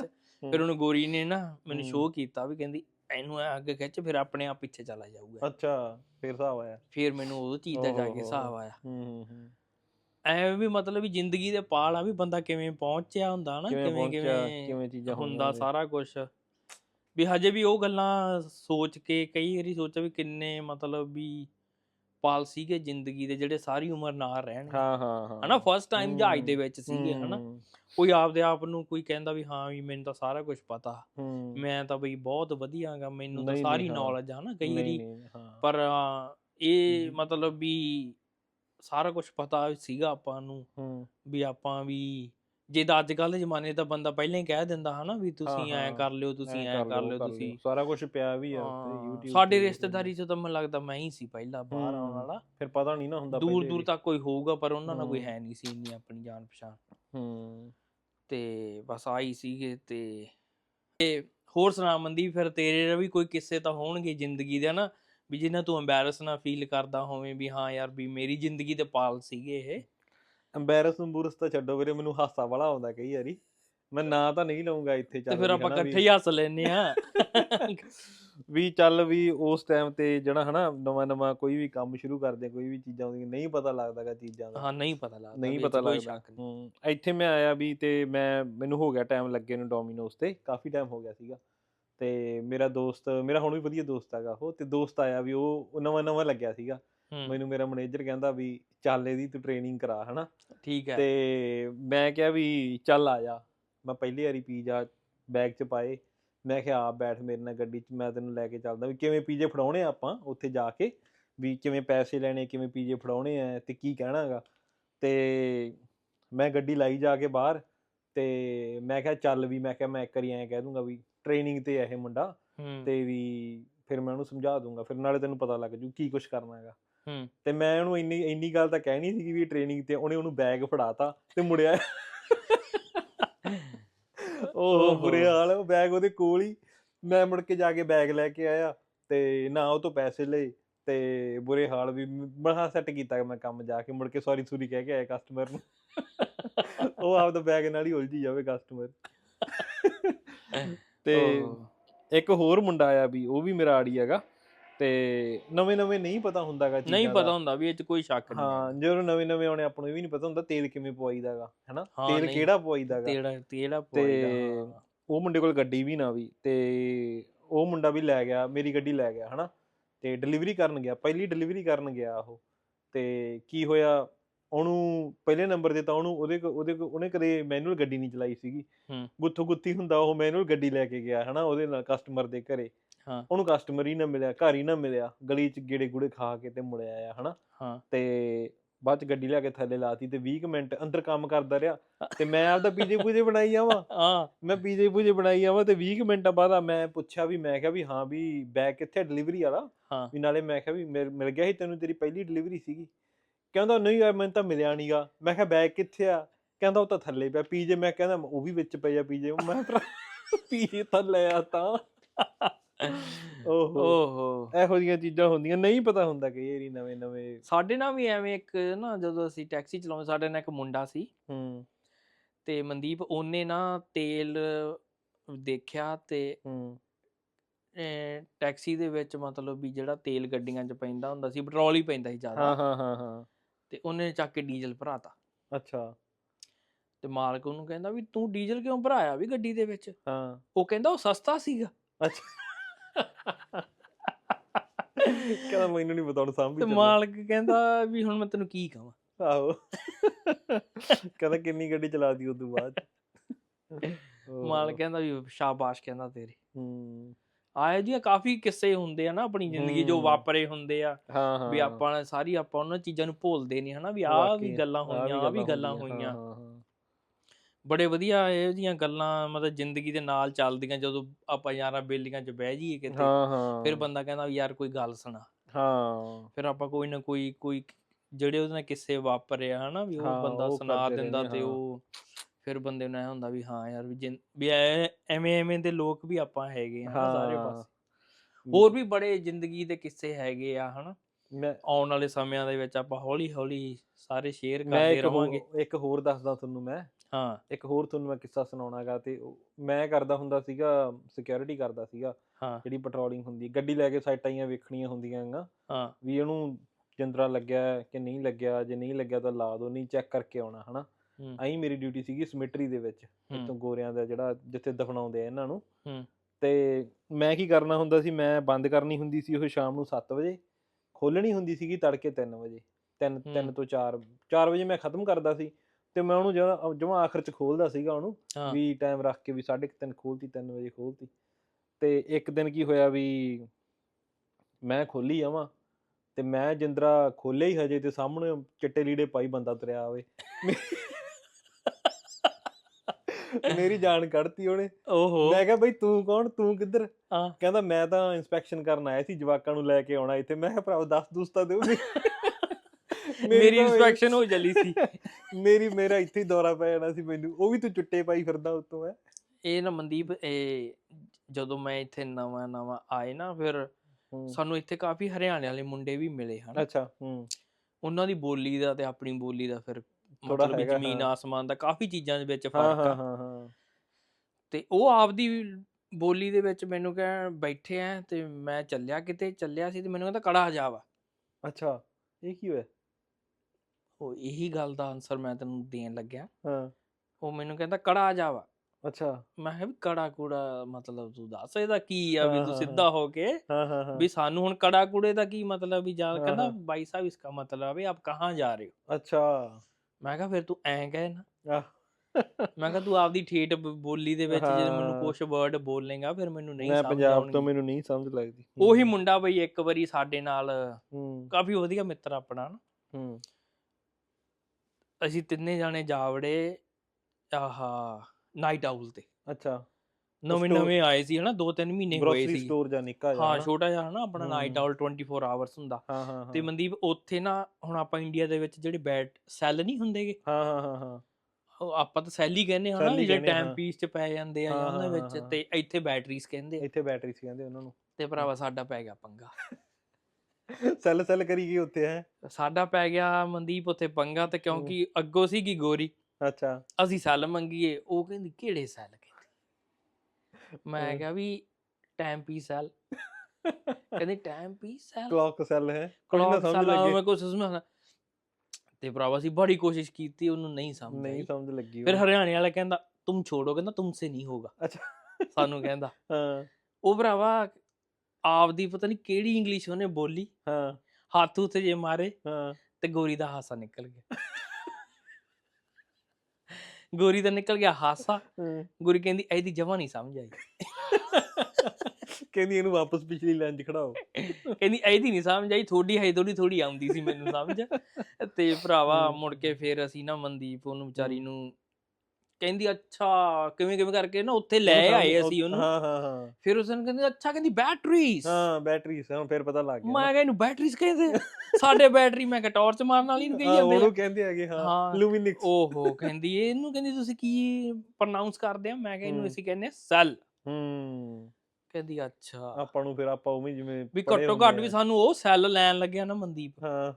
ਫਿਰ ਉਹਨੂੰ ਗੋਰੀ ਨੇ ਨਾ ਮੈਨੂੰ। ਸ਼ੋਅ ਕੀਤਾ ਵੀ ਕਹਿੰਦੀ ਇਹਨੂੰ ਐਂ ਅੱਗੇ ਖਿੱਚ ਫਿਰ ਆਪਣੇ ਆਪ ਪਿੱਛੇ ਚਲਾ ਜਾਊਗਾ। ਅੱਛਾ ਫਿਰ ਹਿਸਾਬ ਆਇਆ। ਫਿਰ ਮੈਨੂੰ ਉਹ ਚੀਜ਼ ਦਾ ਜਾ ਕੇ। ਹਿਸਾਬ ਆਇਆ। ਹੂੰ ਹੂੰ ਹੂੰ। ਐਵੇਂ ਵੀ ਮਤਲਬ ਵੀ ਜ਼ਿੰਦਗੀ ਦੇ ਪਾਲ ਆ ਵੀ ਬੰਦਾ ਕਿਵੇਂ ਪਹੁੰਚਿਆ ਹੁੰਦਾ ਨਾ ਕਿਵੇਂ ਕਿਵੇਂ ਕਿਵੇਂ ਚੀਜ਼ਾਂ ਹੁੰਦਾ। ਸਾਰਾ ਕੁਝ ਵੀ ਹਜੇ ਵੀ ਉਹ ਗੱਲਾਂ ਸੋਚ ਕੇ ਕਈ ਵਾਰੀ ਸੋਚਿਆ ਵੀ ਕਿੰਨੇ ਮਤਲਬ ਵੀ ਪਾਲ ਸੀਗੇ ਜ਼ਿੰਦਗੀ ਦੇ ਜਿਹੜੇ ਸਾਰੀ ਉਮਰ ਨਾਲ ਰਹਿਣਗੇ ਹਾਂ ਹਾਂ ਹਾਂ। ਹਨਾ ਫਸਟ ਟਾਈਮ ਜਹਾਜ਼ ਦੇ ਵਿੱਚ ਸੀਗੇ ਹਨਾ। ਕੋਈ ਆਪਦੇ ਆਪ ਨੂੰ ਕੋਈ ਕਹਿੰਦਾ ਵੀ ਹਾਂ ਵੀ ਮੈਨੂੰ ਤਾਂ ਸਾਰਾ ਕੁਝ ਪਤਾ। ਮੈਂ ਤਾਂ ਬਈ ਬਹੁਤ ਵਧੀਆ ਗਾ ਮੈਨੂੰ ਤਾਂ ਸਾਰੀ। ਨੌਲੇਜ ਆ ਨਾ ਕਈ ਵਾਰੀ ਪਰ ਇਹ। ਮਤਲਬ ਵੀ ਸਾਰਾ ਕੁਝ ਪਤਾ ਸੀਗਾ ਆਪਾਂ ਨੂੰ ਵੀ ਆਪਾਂ ਵੀ ਜੇ ਤਾਂ ਅੱਜ ਕੱਲ੍ਹ ਦੇ ਜ਼ਮਾਨੇ ਤਾਂ ਬੰਦਾ ਪਹਿਲਾਂ ਹੀ ਕਹਿ ਦਿੰਦਾ ਹਨਾ ਵੀ ਤੁਸੀਂ ਐਂ ਕਰ ਲਿਓ ਤੁਸੀਂ ਐਂ ਕਰ ਲਿਓ ਤੁਸੀਂ ਸਾਰਾ ਕੁਝ ਪਿਆ ਵੀ ਆ YouTube ਸਾਡੇ ਤੇ, ਰਿਸ਼ਤੇਦਾਰੀ ਚ ਤਾਂ ਮੈਨੂੰ ਲੱਗਦਾ ਮੈਂ ਹੀ ਸੀ ਪਹਿਲਾਂ ਬਾਹਰ ਆਉਣ ਵਾਲਾ। ਫਿਰ ਪਤਾ ਨਹੀਂ ਨਾ ਹੁੰਦਾ ਦੂਰ ਦੂਰ। ਤੱਕ ਕੋਈ ਹੋਊਗਾ ਪਰ ਉਹਨਾਂ ਨਾਲ ਕੋਈ ਹੂੰ। ਨਹੀਂ ਸੀ ਇੰਨੀ ਆਪਣੀ ਜਾਣ ਪਛਾਣ ਹੂੰ। ਤੇ ਬਸ ਆਈ ਸੀਗੇ ਤੇ ਤੇ ਹੋਰ ਸੁਣਾ ਮਨਦੀਪ ਫਿਰ ਤੇਰੇ ਵੀ ਕੋਈ ਕਿੱਸੇ ਤਾਂ ਹੋਣਗੇ ਜ਼ਿੰਦਗੀ ਦੇ ਨਾ ਵੀ ਜਿਨ੍ਹਾਂ ਤੂੰ ਐਮਬੈਰਸ ਨਾ ਫੀਲ ਕਰਦਾ ਹੋਵੇਂ ਵੀ ਹਾਂ ਯਾਰ ਵੀ ਮੇਰੀ ਜ਼ਿੰਦਗੀ ਦੇ ਪਾਲ ਸੀਗੇ ਇਹ। ਐਮਬੈਰਸ ਬੂਰਸ ਤਾਂ ਛੱਡੋ ਵੀਰੇ ਮੈਨੂੰ ਹਾਸਾ ਵਾਲਾ ਆਉਂਦਾ ਕਈ ਵਾਰੀ। ਮੈਂ ਨਾਂ ਤਾਂ ਨਹੀਂ ਲਵਾਂਗਾ ਇੱਥੇ ਤੇ ਚੱਲ ਫਿਰ ਵੀ ਆਪਾਂ ਹਨਾ ਵੀ- ਇਕੱਠੇ ਹੀ ਹੱਸ ਲੈਨੇ ਆ ਵੀ ਚੱਲ ਵੀ ਉਸ ਟਾਈਮ ਤੇ ਜਿਹੜਾ ਹਨਾ ਨਵਾਂ ਨਵਾਂ ਕੋਈ ਵੀ ਕੰਮ ਸ਼ੁਰੂ ਕਰਦੇ ਕੋਈ ਵੀ ਚੀਜ਼ਾਂ ਆਉਂਦੀਆਂ ਨਹੀਂ ਪਤਾ ਲੱਗਦਾਗਾ ਚੀਜ਼ਾਂ ਦਾ। ਹਾਂ ਨਹੀਂ ਪਤਾ ਲੱਗਦਾ ਨਹੀਂ ਵੀ ਇਹ 'ਚ ਪਤਾ ਕੋਈ ਲੱਗਦਾ। ਸ਼ੱਕ ਨਹੀਂ। ਹੂੰ ਇੱਥੇ ਮੈਂ ਆਇਆ ਵੀ ਤੇ ਮੈਂ ਮੈਨੂੰ ਹੋ ਗਿਆ ਟਾਈਮ ਲੱਗੇ ਨੂੰ ਡੋਮਿਨੋਸ ਤੇ ਕਾਫੀ ਟਾਈਮ ਹੋ ਗਿਆ ਸੀਗਾ। ਤੇ ਮੇਰਾ ਦੋਸਤ ਮੇਰਾ ਹੁਣ ਵੀ ਵਧੀਆ ਦੋਸਤ ਹੈਗਾ ਉਹ ਤੇ ਦੋਸਤ ਆਇਆ ਵੀ ਉਹ ਨਵਾਂ ਨਵਾਂ ਲੱਗਿਆ ਸੀਗਾ। ਮੈਨੂੰ ਮੇਰਾ ਮੈਨੇਜਰ ਕਹਿੰਦਾ ਵੀ ਚੱਲ ਇਹਦੀ ਤੂੰ ਟ੍ਰੇਨਿੰਗ ਕਰਾ ਹਨਾ? ਠੀਕ ਹੈ। ਤੇ ਮੈਂ ਕਿਹਾ ਵੀ ਚੱਲ ਆ ਜਾ। ਮੈਂ ਪਹਿਲੀ ਵਾਰੀ ਪੀਜ਼ਾ ਬੈਗ 'ਚ ਪਾਏ। ਮੈਂ ਕਿਹਾ ਆ ਬੈਠ ਮੇਰੇ ਨਾਲ ਗੱਡੀ 'ਚ ਮੈਂ ਤੈਨੂੰ ਲੈ ਕੇ ਚੱਲਦਾ ਵੀ ਕਿਵੇਂ ਪੀਜ਼ੇ ਫੜਾਉਣੇ ਆਪਾਂ ਉੱਥੇ ਜਾ ਕੇ? ਵੀ ਕਿਵੇਂ ਪੈਸੇ ਲੈਣੇ ਕਿਵੇਂ ਪੀਜ਼ੇ ਫੜਾਉਣੇ ਆ ਤੇ ਕੀ ਕਹਿਣਾ ਹੈਗਾ ਤੇ ਮੈਂ ਗੱਡੀ ਲਾਈ ਜਾ ਕੇ ਬਾਹਰ ਤੇ ਮੈਂ ਕਿਹਾ ਚੱਲ ਵੀ। ਮੈਂ ਕਿਹਾ ਮੈਂ ਇੱਕ ਵਾਰੀ ਐਂ ਕਹਿ ਦੂੰਗਾ ਵੀ ਟ੍ਰੇਨਿੰਗ ਤੇ ਇਹ ਮੁੰਡਾ ਤੇ ਵੀ ਫਿਰ ਮੈਂ ਉਹਨੂੰ ਸਮਝਾ ਦੂੰਗਾ। ਫਿਰ ਨਾਲੇ ਤੈਨੂੰ ਪਤਾ ਲੱਗ ਜੂ ਕੀ ਕੁਝ ਕਰਨਾ ਹੈਗਾ। ਤੇ ਮੈਂ ਉਹਨੂੰ ਇੰਨੀ ਇੰਨੀ ਗੱਲ ਤਾਂ ਕਹਿਣੀ ਸੀਗੀ ਵੀ ਟ੍ਰੇਨਿੰਗ ਤੇ ਉਹਨੇ ਉਹਨੂੰ ਬੈਗ ਫੜਾਤਾ ਤੇ ਮੁੜਿਆ ਉਹ ਬੁਰੇ। ਹਾਲ ਉਹ ਬੈਗ ਉਹਦੇ ਕੋਲ ਹੀ। ਮੈਂ ਮੁੜ ਕੇ ਜਾ ਕੇ ਬੈਗ ਲੈ ਕੇ ਆਇਆ ਤੇ ਨਾ ਉਹ ਤੋਂ ਪੈਸੇ ਲਏ ਤੇ ਬੁਰੇ ਹਾਲ ਵੀ ਬੜਾ ਸੈੱਟ ਕੀਤਾ ਮੈਂ ਕੰਮ ਜਾ ਕੇ ਮੁੜ ਕੇ ਸੌਰੀ ਸੂਰੀ ਕਹਿ ਕੇ ਆਇਆ ਕਸਟਮਰ ਨੂੰ। ਉਹ ਆਪਦਾ ਬੈਗ ਨਾਲ ਹੀ ਉਲਝੀ ਜਾਵੇ ਕਸਟਮਰ ਤੇ। ਇੱਕ ਹੋਰ ਮੁੰਡਾ ਆਇਆ ਵੀ ਉਹ ਵੀ ਮੇਰਾ ਆੜੀ ਹੈਗਾ। ਤੇ ਨਵੇਂ ਨਵੇਂ ਨਹੀਂ ਪਤਾ ਹੁੰਦਾਗਾ ਨਹੀਂ ਪਤਾ ਹੁੰਦਾ ਵੀ ਇਹ 'ਚ ਕੋਈ ਸ਼ੱਕ ਨਹੀਂ ਹਾਂ। ਜਦੋਂ ਨਵੇਂ ਨਵੇਂ ਆਉਣੇ ਆਪਾਂ ਨੂੰ ਇਹ ਵੀ ਨਹੀਂ ਪਤਾ ਹੁੰਦਾ ਤੇਲ ਕਿਵੇਂ ਪਵਾਈਦਾਗਾ ਹੈਨਾ ਤੇਲ। ਕਿਹੜਾ ਪਵਾਈਦਾਗਾ ਤੇੜਾ ਤੇੜਾ ਤੇ ਪਵਾਈਦਾ। ਉਹ ਮੁੰਡੇ ਕੋਲ ਗੱਡੀ ਵੀ ਨਾ ਵੀ ਤੇ ਉਹ ਮੁੰਡਾ ਵੀ ਲੈ ਗਿਆ ਮੇਰੀ ਗੱਡੀ ਲੈ ਗਿਆ ਹਨਾ ਤੇ ਡਿਲੀਵਰੀ ਕਰਨ ਗਿਆ ਪਹਿਲੀ ਡਿਲੀਵਰੀ ਕਰਨ ਗਿਆ ਉਹ ਤੇ ਕੀ ਹੋਇਆ ਉਹਨੂੰ ਪਹਿਲੇ ਨੰਬਰ ਤੇ ਤਾਂ ਉਹਨੂੰ ਉਹਦੇ ਉਹਦੇ ਉਹਨੇ ਕਦੇ ਮੈਨੂਅਲ ਗੱਡੀ ਨਹੀਂ ਚਲਾਈ ਸੀਗੀ। ਗੁੱਥੋ ਗੁੱਥੀ ਹੁੰਦਾ ਉਹ ਮੈਨੂਅਲ ਗੱਡੀ ਲੈ ਕੇ ਗਿਆ ਹਨਾ ਉਹਦੇ ਨਾਲ ਕਸਟਮਰ ਦੇ ਘਰੇ ਹਾਂ। ਉਹਨੂੰ ਕਸਟਮਰ ਹੀ ਨਾ ਮਿਲਿਆ ਘਰ ਹੀ ਨਾ ਮਿਲਿਆ ਗਲੀ 'ਚ ਗੇੜੇ ਗੁੜੇ ਖਾ ਕੇ ਤੇ ਮੁੜਿਆ ਆਇਆ ਹਨਾ? ਹਾਂ। ਤੇ ਬਾਅਦ ਚ ਗੱਡੀ ਲਿਆ ਕੇ ਥੱਲੇ ਲਾਤੀ ਤੇ 20 ਕੁ ਮਿੰਟ ਅੰਦਰ ਕੰਮ ਕਰਦਾ ਰਿਹਾ ਤੇ ਮੈਂ ਆਪਦਾ ਪੀਜੇ ਪੂਜੇ ਬਣਾਈ ਜਾਵਾਂ ਹਾਂ। ਮੈਂ ਪੀਜੇ ਪੂਜੇ ਬਣਾਈ ਜਾਵਾਂ ਤੇ 20 ਕੁ ਮਿੰਟਾਂ ਬਾਅਦ ਆ ਮੈਂ ਪੁੱਛਿਆ ਵੀ ਮੈਂ ਕਿਹਾ ਵੀ ਹਾਂ ਵੀ ਬੈਗ ਕਿੱਥੇ ਡਿਲੀਵਰੀ ਵਾਲਾ। ਵੀ ਨਾਲੇ ਮੈਂ ਕਿਹਾ ਵੀ ਮਿਲ ਮਿਲ ਗਿਆ ਸੀ ਤੈਨੂੰ ਤੇਰੀ ਪਹਿਲੀ ਡਿਲੀਵਰੀ ਸੀਗੀ। ਕਹਿੰਦਾ ਨਹੀਂ ਯਾਰ ਮੈਨੂੰ ਤਾਂ ਮਿਲਿਆ ਨਹੀਂਗਾ ਮੈਂ ਕਿਹਾ ਬੈਗ ਕਿੱਥੇ ਆ? ਕਹਿੰਦਾ ਉਹ ਤਾਂ ਥੱਲੇ ਪਿਆ। ਪੀਜੇ ਮੈਂ ਕਹਿੰਦਾ ਉਹ ਵੀ ਵਿੱਚ ਪਈ ਆ ਪੀਜੇ ਮੈਂ ਪੀਜੇ ਥੱਲੇ ਆ ਤਾਂ। ਓਹੋ। ਓਹੋ। ਇਹੋ ਜਿਹੀਆਂ ਚੀਜ਼ਾਂ ਹੁੰਦੀਆਂ ਨਹੀਂ ਪਤਾ ਹੁੰਦਾ ਕਿ ਇਹ ਨਵੇਂ ਨਵੇਂ। ਸਾਡੇ ਨਾਲ ਵੀ ਐਵੇਂ ਇੱਕ ਨਾ ਜਦੋਂ ਅਸੀਂ ਟੈਕਸੀ ਚਲਾਉਂਦੇ ਸਾਡੇ ਨਾਲ ਇੱਕ ਮੁੰਡਾ ਸੀ। ਹੂੰ। ਤੇ ਮਨਦੀਪ ਉਹਨੇ ਨਾ ਤੇਲ ਦੇਖਿਆ ਤੇ ਹੂੰ। ਅਹ, ਟੈਕਸੀ ਦੇ ਵਿੱਚ ਮਤਲਬ ਵੀ ਜਿਹੜਾ ਤੇਲ ਗੱਡੀਆਂ 'ਚ ਪੈਂਦਾ ਹੁੰਦਾ ਸੀ ਪੈਟਰੋਲ ਹੀ ਪੈਂਦਾ ਸੀ ਹਾਂ ਜ਼ਿਆਦਾ ਹਾਂ ਹਾਂ ਹਾਂ। ਤੇ ਉਹਨੇ ਚੱਕ ਕੇ ਡੀਜ਼ਲ ਭਰਾਤਾ। ਅੱਛਾ। ਤੇ ਮਾਲਕ ਉਹਨੂੰ ਕਹਿੰਦਾ ਵੀ ਤੂੰ ਡੀਜ਼ਲ ਕਿਉਂ ਭਰਾਇਆ ਵੀ ਗੱਡੀ ਦੇ ਵਿੱਚ? ਹਾਂ। ਉਹ ਕਹਿੰਦਾ ਉਹ ਸਸਤਾ ਸੀਗਾ। ਅੱਛਾ। ਕਹਿੰਦਾ ਮੈਨੂੰ ਨਹੀਂ ਪਤਾ ਹੁਣ ਸਾਂਭੀ ਤੇ ਚੱਲੋ। ਮਾਲਕ ਕਹਿੰਦਾ ਵੀ ਹੁਣ ਮੈਂ ਤੈਨੂੰ ਕੀ ਕਹਾਂ। ਆਹੋ। ਕਹਿੰਦਾ ਕਿੰਨੀ ਗੱਡੀ ਚਲਾਦੀ ਉਸ ਤੋਂ ਬਾਅਦ। ਮਾਲਕ ਕਹਿੰਦਾ ਵੀ ਸ਼ਾਬਾਸ਼ ਕਹਿੰਦਾ ਤੇਰੇ। ਹੂੰ। ਆਏ ਜੀ ਕਾਫੀ ਕਿੱਸੇ ਹੁੰਦੇ ਆ ਨਾ ਆਪਣੀ ਜ਼ਿੰਦਗੀ ਜੋ ਹੂੰ। ਵਾਪਰੇ ਹੁੰਦੇ ਆ। ਹਾਂ ਹਾਂ। ਵੀ ਆਪਾਂ ਸਾਰੀ ਆਪਾਂ ਉਹਨਾਂ ਚੀਜ਼ਾਂ ਨੂੰ ਭੁੱਲਦੇ ਨਹੀਂ ਹਨਾ ਵੀ ਆਹ ਵਾਕਈ, ਵੀ ਗੱਲਾਂ ਆਹ ਹੋਈਆਂ ਆ ਵੀ ਗੱਲਾਂ ਹੋਈਆਂ। ਹਾਂ, ਹਾਂ, ਬੜੇ ਵਧੀਆ ਇਹੋ ਜੀਆਂ ਗੱਲਾਂ ਮਤਲਬ ਜ਼ਿੰਦਗੀ ਦੇ ਨਾਲ ਚੱਲਦੀਆਂ ਜਦੋਂ ਆਪਾਂ ਯਾਰਾਂ ਬੇਲੀਆਂ 'ਚ ਬਹਿ ਜਾਈਏ ਕਿਤੇ ਹਾਂ ਹਾਂ। ਫਿਰ ਬੰਦਾ ਕਹਿੰਦਾ ਵੀ ਯਾਰ ਕੋਈ ਗੱਲ ਸੁਣਾ। ਹਾਂ। ਫਿਰ ਆਪਾਂ ਕੋਈ ਨਾ ਕੋਈ ਕੋਈ ਜਿਹੜੇ ਉਹਦੇ ਨਾਲ ਕਿੱਸੇ ਵਾਪਰੇ ਆ ਹਨਾ ਵੀ ਉਹ ਹਾਂ, ਬੰਦਾ ਉਹ ਸੁਣਾ ਕਰਦੇ ਦਿੰਦਾ ਰਹਿੰਦੇ, ਤੇ ਹਾਂ। ਉਹ ਫਿਰ ਬੰਦੇ ਨੂੰ ਐ ਹੁੰਦਾ ਵੀ ਹਾਂ ਯਾਰ ਵੀ ਵੀ ਐ- ਐਵੇਂ ਐਵੇਂ ਦੇ ਲੋਕ ਵੀ ਆਪਾਂ ਹੈਗੇ ਆ ਹਨਾ ਸਾਰੇ ਹਾਂ। ਪਾਸੇ। ਹੋਰ ਵੀ ਬੜੇ ਜ਼ਿੰਦਗੀ ਦੇ ਕਿੱਸੇ ਹੈਗੇ ਆ ਹਨਾ। ਮੈਂ ਆਉਣ ਵਾਲੇ ਸਮਿਆਂ ਦੇ ਵਿੱਚ ਆਪਾਂ ਹੌਲੀ ਹੌਲੀ ਸਾਰੇ ਸ਼ੇਅਰ ਮੈਂ ਕਰਦੇ ਇੱਕ ਹੋਰ- ਰਵਾਂਗੇ। ਇੱਕ ਹੋਰ ਦੱਸਦਾ ਤੁਹਾਨੂੰ ਮੈਂ। ਹਾਂ। ਇੱਕ ਹੋਰ ਤੁਹਾਨੂੰ ਮੈਂ ਕਿੱਸਾ ਸੁਣਾਉਣਾਗਾ ਤੇ ਉਹ- ਮੈਂ ਕਰਦਾ ਹੁੰਦਾ ਸੀਗਾ ਸਿਕਿਉਰਿਟੀ ਕਰਦਾ ਸੀਗਾ ਹਾਂ। ਜਿਹੜੀ ਪੈਟਰੋਲਿੰਗ ਹੁੰਦੀ ਗੱਡੀ ਲੈ ਕੇ ਸਾਈਟਾਂ ਹੀ ਵੇਖਣੀਆਂ ਹੁੰਦੀਆਂ ਗਾ ਹਾਂ। ਵੀ ਇਹਨੂੰ ਜਿੰਦਰਾ ਲੱਗਿਆ ਹੈ ਕਿ ਨਹੀਂ ਲੱਗਿਆ ਜੇ ਨਹੀਂ ਲੱਗਿਆ ਤਾਂ ਲਾ ਦੋ ਨਹੀਂ ਚੈੱਕ ਕਰਕੇ ਆਉਣਾ ਹਨਾ? ਹੂੰ, ਐਂ ਮੇਰੀ ਡਿਊਟੀ ਸੀਗੀ ਸਮਿਟਰੀ ਦੇ ਵਿੱਚ ਹੂੰ, ਗੋਰਿਆਂ ਦਾ ਜਿਹੜਾ ਜਿੱਥੇ ਦਫਨਾਉਂਦੇ ਆ ਇਹਨਾਂ ਨੂੰ। ਹੂੰ। ਤੇ ਮੈਂ ਕੀ ਕਰਨਾ ਹੁੰਦਾ ਸੀ ਮੈਂ ਬੰਦ ਕਰਨੀ ਹੁੰਦੀ ਸੀ ਉਹ ਸ਼ਾਮ ਨੂੰ 7 ਵਜੇ ਖੋਲਣੀ ਹੁੰਦੀ ਸੀਗੀ ਤੜਕੇ 3 ਵਜੇ। 3 3 ਹੂੰ। ਤੋਂ 4 4 ਵਜੇ ਮੈਂ ਖਤਮ ਕਰਦਾ ਸੀ। ਤੇ ਮੈਂ ਉਹਨੂੰ ਜਿਹੜਾ ਜਮਾ ਆਖਰ ਚ ਖੋਲਦਾ ਸੀਗਾ ਉਹਨੂੰ ਹਾਂ। ਵੀ ਟਾਈਮ ਰੱਖ ਕੇ ਵੀ 3:30 ਖੋਲਤੀ 3 ਵਜੇ ਖੋਲਤੀ। ਤੇ ਇੱਕ ਦਿਨ ਕੀ ਹੋਇਆ ਵੀ ਮੈਂ ਖੋਲੀ ਆਵਾਂ ਤੇ ਮੈਂ ਜਿੰਦਰਾ ਖੋਲੇ ਹੀ ਹਜੇ ਤੇ ਸਾਹਮਣੇ ਚਿੱਟੇ ਲੀੜੇ ਪਾਈ ਬੰਦਾ ਤੁਰਿਆ ਆਵੇ। ਮੇਰੀ ਜਾਨ ਕੱਢਤੀ ਉਹਨੇ। ਓਹੋ। ਮੈਂ ਕਿਹਾ ਬਈ ਤੂੰ ਕੌਣ? ਤੂੰ ਕਿੱਧਰ? ਹਾਂ। ਕਹਿੰਦਾ ਮੈਂ ਤਾਂ ਇਨਸਪੈਕਸ਼ਨ ਕਰਨ ਆਇਆ ਸੀ ਜਵਾਕਾਂ ਨੂੰ ਲੈ ਕੇ ਆਉਣਾ ਇੱਥੇ। ਮੈਂ ਕਿਹਾ ਭਰਾਵਾ ਦੱਸ ਦੂਸਤਾ ਦਿਓ ਵੀ। ਮੇਰੀ ਇਨਸਪੈਕਸ਼ਨ ਹੋ ਚੱਲੀ ਸੀ। ਮੇਰੀ ਮੇਰਾ ਇੱਥੇ ਹੀ ਦੌਰਾ ਪੈ ਜਾਣਾ ਸੀ ਮੈਨੂੰ। ਉਹ ਵੀ ਤੂੰ ਚੁੱਟੇ ਪਾਈ ਫਿਰਦਾ ਉਤੋਂ ਹੈ? ਇਹ ਨਾ ਮਨਦੀਪ ਇਹ ਜਦੋਂ ਮੈਂ ਇੱਥੇ ਨਵਾਂ ਨਵਾਂ ਆਏ ਨਾ ਫਿਰ। ਸਾਨੂੰ ਇੱਥੇ ਕਾਫੀ ਹਰਿਆਣੇ ਵਾਲੇ ਮੁੰਡੇ ਵੀ ਮਿਲੇ ਹਨ? ਅੱਛਾ ਹੂੰ। ਉਹਨਾਂ ਦੀ ਬੋਲੀ ਦਾ ਤੇ ਆਪਣੀ ਬੋਲੀ ਦਾ ਫਿਰ ਮਤਲਬ ਜ਼ਮੀਨ। ਆਸਮਾਨ ਦਾ ਕਾਫੀ ਚੀਜ਼ਾਂ ਦੇ ਵਿੱਚ ਫ਼ਰਕ ਆ। ਹਾਂ ਹਾਂ ਤੇ ਉਹ ਆਪਦੀ ਬੋਲੀ ਦੇ ਵਿੱਚ ਮੈਨੂੰ ਕਹਿ ਬੈਠੇ ਆ ਤੇ ਮੈਂ ਚੱਲਿਆ ਕਿਤੇ ਚੱਲਿਆ ਸੀ ਤੇ ਮੈਨੂੰ ਕਹਿੰਦਾ ਕੜਾ ਜਾ ਵਾ। ਅੱਛਾ ਇਹ ਕੀ ਹੋਇਆ? ਉਹ ਇਹੀ ਗੱਲ ਦਾ ਆਨਸਰ ਮੈਂ ਤੈਨੂੰ ਦੇਣ ਲੱਗਿਆ। ਹਾਂ। ਉਹ ਮੈਨੂੰ ਕਹਿੰਦਾ ਕੜਾ ਜਾਵਾ ਅੱਛਾ। ਮੈਂ ਕਿਹਾ ਵੀ ਕੜਾ ਕੂੜਾ ਮਤਲਬ ਤੂੰ ਦੱਸ ਇਹਦਾ ਕੀ ਆ ਵੀ ਤੂੰ ਸਿੱਧਾ ਹੋ ਕੇ ਹਾਂ ਹਾਂ ਹਾਂ। ਵੀ ਸਾਨੂੰ ਹੁਣ ਕੜਾ ਕੂੜੇ ਦਾ ਕੀ ਮਤਲਬ ਵੀ ਜਾ ਕਹਿੰਦਾ ਬਾਈ ਸਾਹਿਬ ਇਸਕਾ ਮਤਲਬ ਹੈ ਆਪ ਕਹਾਂ ਜਾ ਰਹੇ ਹੋ? ਅੱਛਾ। ਮੈਂ ਕਿਹਾ ਫਿਰ ਤੂੰ ਐਂ ਕਹੇ ਨਾ। ਮੈਂ ਕਿਹਾ ਤੂੰ ਆਪਦੀ ਠੇਠ ਬੋਲੀ ਦੇ ਵਿੱਚ ਜੇ ਮੈਨੂੰ ਕੁਝ ਵਰਡ ਬੋਲੇਗਾ ਫਿਰ ਮੈਨੂੰ ਨਹੀਂ ਸਮਝ ਆਉਣਗੇ ਪੰਜਾਬ ਤੋਂ ਮੈਨੂੰ ਨਹੀਂ ਸਮਝ ਲੱਗਦੀ। ਉਹੀ ਮੁੰਡਾ ਬਈ ਇੱਕ ਵਾਰੀ ਸਾਡੇ ਨਾਲ ਹੂੰ। ਕਾਫੀ ਵਧੀਆ ਮਿੱਤਰ ਆਪਣਾ ਹੂੰ। ਅਸੀਂ ਤਿੰਨੇ ਜਾਣੇ ਜਾਵੜੇ ਆਹਾ ਨਾਈਟ ਆਊਲ ਤੇ ਅੱਛਾ ਨਵੇਂ ਨਵੇਂ ਆਏ ਸੀ ਹਨਾ ਦੋ ਤਿੰਨ ਮਹੀਨੇ ਹੋਏ ਸੀ ਸਟੋਰ ਜਾਂ ਨਿੱਕਾ ਜਿਹਾ ਹਾਂ ਹਨਾ? ਛੋਟਾ ਜਿਹਾ ਹਨਾ ਆਪਣਾ ਨਾਈਟ। ਆਊਲ 24 ਆਵਰਸ ਹੁੰਦਾ ਤੇ ਮਨਦੀਪ ਉੱਥੇ ਨਾ ਹੁਣ ਆਪਾਂ ਇੰਡੀਆ ਦੇ ਵਿੱਚ ਜਿਹੜੇ ਬੈਟ ਸੈੱਲ ਨਹੀਂ ਹੁੰਦੇਗੇ ਹਾਂ ਹਾਂ ਹਾਂ ਹਾਂ ਉਹ ਆਪਾਂ ਤਾਂ ਸੈੱਲ ਹੀ ਕਹਿੰਦੇ ਹਾਂ ਨਾ Cell ਹੀ ਜਿਹੜੇ ਟਾਈਮ। ਪੀਸ ਚ ਪੈ ਜਾਂਦੇ ਆ ਜਾਂ ਉਹਨਾਂ ਹਾਂ, ਵਿੱਚ। ਤੇ ਇੱਥੇ ਬੈਟਰੀਜ਼ ਕਹਿੰਦੇ। ਇੱਥੇ ਬੈਟਰੀ ਸੀ ਕਹਿੰਦੇ ਉਹਨਾਂ ਨੂੰ ਤੇ ਭਰਾਵਾ ਸਾਡਾ ਪੈ ਗਿਆ ਪੰਗਾ ਸੈੱਲ ਸੈੱਲ ਕਰੀ ਗਈ ਉੱਥੇ ਹੈ? ਸਾਡਾ ਪੈ ਗਿਆ ਮਨਦੀਪ ਉੱਥੇ ਪੰਗਾ ਤੇ ਕਿਉਂਕਿ ਅੱਗੋਂ ਸੀਗੀ ਗੋਰੀ। ਅੱਛਾ। ਅਸੀਂ ਸੈੱਲ ਮੰਗੀਏ ਉਹ ਕਹਿੰਦੀ ਕਿਹੜੇ ਸੈੱਲ? ਕਹਿੰਦੀ। ਮੈਂ। ਕਿਹਾ ਵੀ ਟਾਈਮ ਪੀ ਸੈੱਲ। ਕਹਿੰਦੀ ਟਾਈਮ ਪੀ ਸੈੱਲ? ਕਲੌਕ ਸੈੱਲ ਹੈ? ਕੁਝ ਨਾ ਕਲੌਕ ਸਮਝ ਸੈੱਲ ਲੱਗੇ। ਮੈਂ ਕੁਝ ਸਮਝਾਉਣਾ ਤੇ ਭਰਾਵਾ ਅਸੀਂ ਬੜੀ ਕੋਸ਼ਿਸ਼ ਕੀਤੀ ਉਹਨੂੰ ਨਹੀਂ ਸਮਝ ਨਹੀਂ ਸਮਝ ਲੱਗੀ ਫਿਰ। ਹਰਿਆਣੇ ਵਾਲਾ ਕਹਿੰਦਾ ਤੁਮ ਛੋੜੋ ਕਹਿੰਦਾ ਤੁਮਸੇ ਨਹੀਂ ਹੋਗਾ ਅੱਛਾ। ਸਾਨੂੰ ਕਹਿੰਦਾ। ਹਾਂ। ਉਹ ਭਰਾਵਾ ਆਪਦੀ ਪਤਾ ਨਹੀਂ ਕਿਹੜੀ ਇੰਗਲਿਸ਼ ਉਹਨੇ ਬੋਲੀ। ਹਾਂ। ਹੱਥ ਉੱਤੇ ਜੇ ਮਾਰੇ ਹਾਂ। ਤੇ ਗੋਰੀ ਦਾ ਹਾਸਾ ਨਿਕਲ ਗਿਆ। ਗੋਰੀ ਦਾ ਨਿਕਲ ਗਿਆ ਹਾਸਾ। ਗੋਰੀ ਕਹਿੰਦੀ ਇਹਦੀ ਜਮਾ ਨਹੀਂ ਸਮਝ ਆਈ। ਕਹਿੰਦੀ ਇਹਨੂੰ ਵਾਪਸ ਪਿਛਲੀ ਲਾਈਨ 'ਚ ਖੜਾਓ। ਕਹਿੰਦੀ ਇਹਦੀ ਨਹੀਂ ਸਮਝ ਆਈ। ਥੋੜੀ ਹੈ ਥੋੜੀ ਥੋੜੀ ਆਉਂਦੀ ਸੀ ਮੈਨੂੰ ਸਮਝ। ਤੇ ਭਰਾਵਾ। ਮੁੜ ਕੇ ਫਿਰ ਅਸੀਂ ਨਾ ਮਨਦੀਪ ਉਹਨੂੰ ਵਿਚਾਰੀ। ਨੂੰ ਕਹਿੰਦੀ ਅੱਛਾ ਕਿਵੇਂ ਕਿਵੇਂ ਕਰਕੇ ਨਾ ਉੱਥੇ ਲੈ ਆਏ ਅਸੀਂ ਉਹਨੂੰ। ਹਾਂ ਹਾਂ ਹਾਂ। ਫਿਰ ਉਸਨੇ ਕਹਿੰਦੀ ਅੱਛਾ ਕਹਿੰਦੀ ਬੈਟਰੀਜ਼ ਹਾਂ ਬੈਟਰੀ ਹੁਣ ਫਿਰ ਪਤਾ ਲੱਗ ਗਿਆ ਮੈਂ। ਕਿਹਾ ਇਹਨੂੰ ਬੈਟਰੀਜ਼ ਕਹਿੰਦੇ। ਸਾਡੇ ਬੈਟਰੀ ਮੈਂ ਕਿਹਾ ਟਾਰਚ ਮਾਰਨ ਵਾਲੀ ਨੂੰ ਕਹੀ ਹਾਂ, ਜਾਂਦੇ ਉਹਨੂੰ ਕਹਿੰਦੇ ਹੈਗੇ ਹਾਂ ਹਾਂ। ਲੂਮਿਨਿਕਸ ਓਹੋ ਕਹਿੰਦੀ ਇਹਨੂੰ ਕਹਿੰਦੀ ਤੁਸੀਂ ਕੀ ਪ੍ਰੋਨਾਂਸ ਕਰਦੇ ਆ? ਮੈਂ ਕਿਹਾ ਇਹਨੂੰ। ਅਸੀਂ ਕਹਿੰਦੇ ਸੈਲ ਹੂੰ। ਕਹਿੰਦੀ ਅੱਛਾ। ਆਪਾਂ ਨੂੰ ਫਿਰ ਆਪਾਂ ਉਵੇਂ ਜਿਵੇਂ ਵੀ ਘੱਟੋ ਘੱਟ ਵੀ। ਸਾਨੂੰ ਉਹ ਸੈੱਲ ਲੈਣ ਲੱਗਿਆ ਨਾ ਮਨਦੀਪ। ਹਾਂ।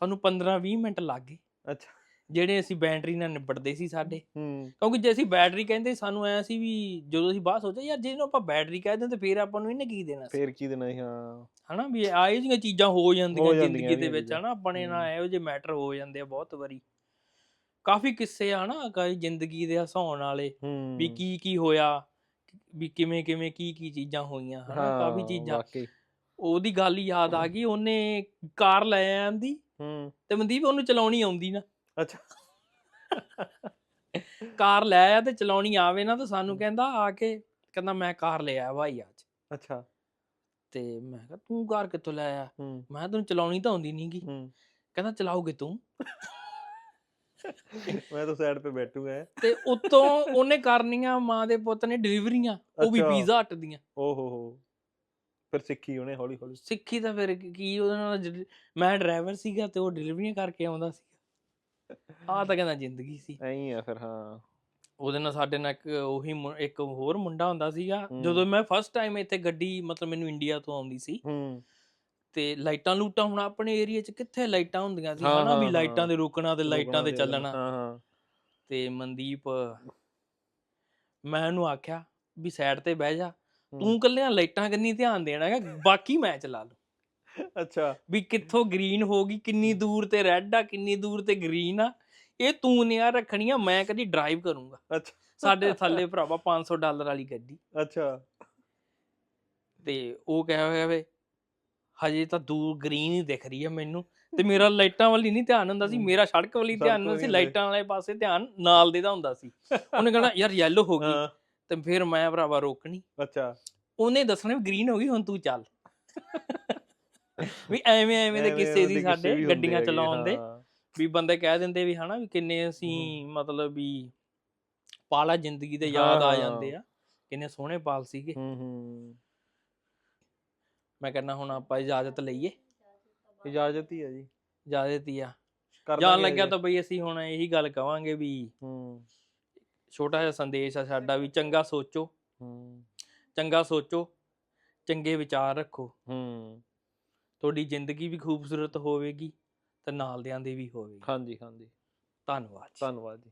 ਸਾਨੂੰ 15 20 ਮਿੰਟ ਲੱਗ ਗਏ। ਅੱਛਾ। ਜਿਹੜੇ ਅਸੀਂ ਬੈਟਰੀ ਨਾਲ ਨਿਬੜਦੇ ਸੀ ਸਾਡੇ। ਹੂੰ। ਕਿਉਂਕਿ ਜੇ ਅਸੀਂ ਬੈਟਰੀ ਕਹਿੰਦੇ ਸਾਨੂੰ ਐ ਸੀ ਵੀ ਜਦੋਂ ਅਸੀਂ ਬਾਅਦ ਸੋਚਿਆ ਯਾਰ ਜੇ ਇਹਨੂੰ ਆਪਾਂ ਬੈਟਰੀ ਕਹਿ ਦਿੰਦੇ ਫਿਰ ਆਪਾਂ ਨੂੰ ਇਹਨੇ ਕੀ ਦੇਣਾ ਸੀ? ਫੇਰ ਕੀ ਦੇਣਾ ਸੀ? ਹਾਂ। ਹਨਾ ਵੀ ਆਏ ਜਿਹੀਆਂ ਚੀਜ਼ਾਂ ਹੋ ਜਾਂਦੀਆਂ ਜ਼ਿੰਦਗੀ ਦੇ ਇਹ ਵਿੱਚ। ਹਨਾ ਆਪਣੇ ਨਾਲ। ਇਹੋ ਜਿਹੇ ਮੈਟਰ ਹੋ ਜਾਂਦੇ ਆ ਬਹੁਤ ਵਾਰੀ। ਕਾਫੀ ਕਿੱਸੇ ਆ ਹਨਾ ਕਈ ਜ਼ਿੰਦਗੀ ਦੇ ਹਸਾਉਣ ਵਾਲੇ ਵੀ ਕੀ ਕੀ ਹੋਇਆ ਵੀ ਕਿਵੇਂ ਕਿਵੇਂ ਕੀ ਕੀ ਚੀਜ਼ਾਂ ਹੋਈਆਂ ਹਨਾ ਕਾਫੀ ਚੀਜ਼ਾਂ। ਉਹਦੀ ਗੱਲ ਯਾਦ ਆ ਗਈ ਉਹਨੇ ਕਾਰ ਲੈ ਆਂਦੀ ਹੂੰ। ਤੇ ਮਨਦੀਪ ਉਹਨੂੰ ਚਲਾਉਣੀ ਆਉਂਦੀ ਨਾ। ਅੱਛਾ। ਕਾਰ ਲੈ ਆ ਤੇ ਚਲਾਉਣੀ ਆਵੇ ਨਾ ਤਾਂ ਸਾਨੂੰ। ਕਹਿੰਦਾ ਆ ਕੇ ਕਹਿੰਦਾ ਮੈਂ ਕਾਰ ਲੈ ਆਇਆ ਭਾਈ ਅੱਜ। ਅੱਛਾ। ਤੇ ਮੈਂ ਕਿਹਾ ਤੂੰ ਕਾਰ ਕਿੱਥੋਂ ਲੈ ਹੂੰ। ਮੈਂ ਕਿਹਾ ਤੈਨੂੰ ਚਲਾਉਣੀ ਤਾਂ ਆਉਂਦੀ ਨਹੀਂਗੀ ਕਹਿੰਦਾ ਚਲਾਓਗੇ ਤੂੰ? ਮੈਂ ਤਾਂ ਸਾਈਡ 'ਤੇ ਬੈਠੂਗਾ। ਤੇ ਉਤੋਂ ਉਹਨੇ ਕਰਨੀਆਂ ਮਾਂ ਦੇ ਪੁੱਤ ਨੇ ਡਿਲੀਵਰੀਆਂ ਉਹ ਵੀ। ਪੀਜ਼ਾ ਹੱਟ ਦੀਆਂ ਓ ਹੋ। ਹੋ ਫਿਰ ਸਿੱਖੀ ਉਹਨੇ ਹੌਲੀ ਹੌਲੀ ਸਿੱਖੀ ਤਾਂ ਫਿਰ ਕੀ ਉਹਦੇ ਨਾਲ ਮੈਂ ਡਰਾਈਵਰ ਸੀਗਾ ਤੇ ਉਹ ਡਿਲੀਵਰੀਆਂ ਕਰਕੇ ਆਉਂਦਾ ਸੀ। ਆ ਤਾਂ ਕਹਿੰਦਾ ਜ਼ਿੰਦਗੀ ਸੀ। ਐਂ ਹੀ ਆ ਫਿਰ ਹਾਂ। ਉਹਦੇ ਨਾਲ ਸਾਡੇ ਨਾਲ ਇੱਕ ਉਹੀ ਮੁੰ- ਇੱਕ ਹੋਰ ਮੁੰਡਾ ਹੁੰਦਾ ਸੀਗਾ। ਹਮ। ਜਦੋਂ ਮੈਂ ਫਸਟ ਟਾਈਮ ਇੱਥੇ ਗੱਡੀ ਮਤਲਬ ਮੈਨੂੰ ਇੰਡੀਆ ਤੋਂ ਆਉਂਦੀ ਸੀ। ਹੂੰ। ਤੇ ਲਾਈਟਾਂ ਲੂਟਾਂ ਹੁਣ ਆਪਣੇ ਏਰੀਆ 'ਚ ਕਿੱਥੇ ਲਾਈਟਾਂ ਹੁੰਦੀਆਂ ਸੀ? ਹਾਂ, ਹਨਾ ਵੀ ਹਾਂ, ਲਾਈਟਾਂ ਹਾਂ। ਤੇ ਰੁਕਣਾ ਤੇ ਲਾਈਟਾਂ ਤੇ ਰੁਕਣਾ ਚੱਲਣਾ। ਹਾਂ ਹਾਂ। ਤੇ ਮਨਦੀਪ ਮੈਂ ਉਹਨੂੰ ਆਖਿਆ ਵੀ ਸਾਈਡ ਤੇ ਬਹਿ ਜਾ। ਹੂੰ। ਤੂੰ ਕੱਲਿਆਂ ਲਾਈਟਾਂ ਕੰਨੀ ਧਿਆਨ ਦੇਣਾ ਹੈਗਾ? ਬਾਕੀ ਮੈਂ ਚਲਾ ਲੂ। ਅੱਛਾ। ਵੀ ਕਿੱਥੋਂ ਗ੍ਰੀਨ ਹੋ ਗਈ ਕਿੰਨੀ ਦੂਰ ਤੇ ਰੈੱਡ ਆ ਕਿੰਨੀ ਦੂਰ ਤੇ ਗ੍ਰੀਨ ਆ। ਇਹ ਤੂੰ ਨਿਆ ਰੱਖਣੀ ਆ ਮੈਂ ਕਦੀ ਡਰਾਈਵ ਕਰੂੰਗਾ। ਅੱਛਾ। ਸਾਡੇ ਥੱਲੇ ਭਰਾਵਾ 500 ਡਾਲਰ ਵਾਲੀ ਗੱਡੀ। ਅੱਛਾ। ਤੇ ਉਹ ਕਹਿ ਹੋਇਆ ਵੇ ਹਜੇ ਤਾਂ ਦੂਰ ਗ੍ਰੀਨ ਹੀ ਦਿਖ ਰਹੀ ਆ ਮੈਨੂੰ। ਤੇ ਮੇਰਾ ਲਾਈਟਾਂ ਵੱਲ ਨਹੀਂ ਧਿਆਨ ਹੁੰਦਾ ਸੀ। ਮੇਰਾ ਸੜਕ ਵੱਲ ਧਿਆਨ ਹੁੰਦਾ ਸੀ ਲਾਈਟਾਂ ਵਾਲੇ ਪਾਸੇ ਧਿਆਨ ਨਾਲ ਦੇ ਦਾ ਹੁੰਦਾ ਸੀ। ਉਹਨੇ ਕਹਣਾ ਯਾਰ ਯੈਲੋ ਹੋ ਗਈ। ਤੇ ਫਿਰ ਮੈਂ ਭਰਾਵਾ ਰੋਕਣੀ। ਅੱਛਾ। ਉਹਨੇ ਦੱਸਣਾ ਗ੍ਰੀਨ ਹੋ ਗਈ ਹੁਣ ਤੂੰ ਚੱਲ। ਵੀ ਐਵੇਂ ਐਵੇਂ ਦੇ ਕਿੱਸੇ ਸੀ ਸਾਡੇ ਗੱਡੀਆਂ ਚਲਾਉਣ ਦੇ। ਵੀ ਬੰਦੇ ਕਹਿ ਦਿੰਦੇ ਵੀ ਹਨਾ ਵੀ ਕਿੰਨੇ ਅਸੀਂ ਮਤਲਬ ਵੀ ਪਾਲਾ ਜ਼ਿੰਦਗੀ ਦੇ ਯਾਦ ਆ ਜਾਂਦੇ ਆ ਕਿੰਨੇ ਸੋਹਣੇ ਪਾਲ ਸੀਗੇ। ਮੈਂ ਕਹਿੰਦਾ ਹੁਣ ਆਪਾਂ ਇਜਾਜ਼ਤ ਲਈਏ। ਇਜਾਜ਼ਤ ਹੀ ਹੈ ਜੀ। ਇਜਾਜ਼ਤ ਹੀ ਆ। ਜਾਣ ਲੱਗਿਆ। ਤਾਂ ਬਈ ਅਸੀਂ ਹੁਣ ਇਹੀ ਗੱਲ ਕਵਾਂਗੇ ਵੀ ਹੂੰ। ਛੋਟਾ ਜਿਹਾ ਸੰਦੇਸ਼ ਆ ਸਾਡਾ ਵੀ ਚੰਗਾ ਸੋਚੋ। ਹੂੰ। ਚੰਗਾ ਸੋਚੋ ਚੰਗੇ ਵਿਚਾਰ ਰੱਖੋ। ਹੂੰ। ਤੁਹਾਡੀ ਜ਼ਿੰਦਗੀ ਵੀ ਖੂਬਸੂਰਤ ਹੋਵੇਗੀ ਤੇ ਨਾਲ ਦਿਆਂ ਦੀ ਵੀ ਹੋਵੇਗੀ। ਹਾਂਜੀ ਹਾਂਜੀ। ਧੰਨਵਾਦ ਜੀ। ਧੰਨਵਾਦ ਜੀ।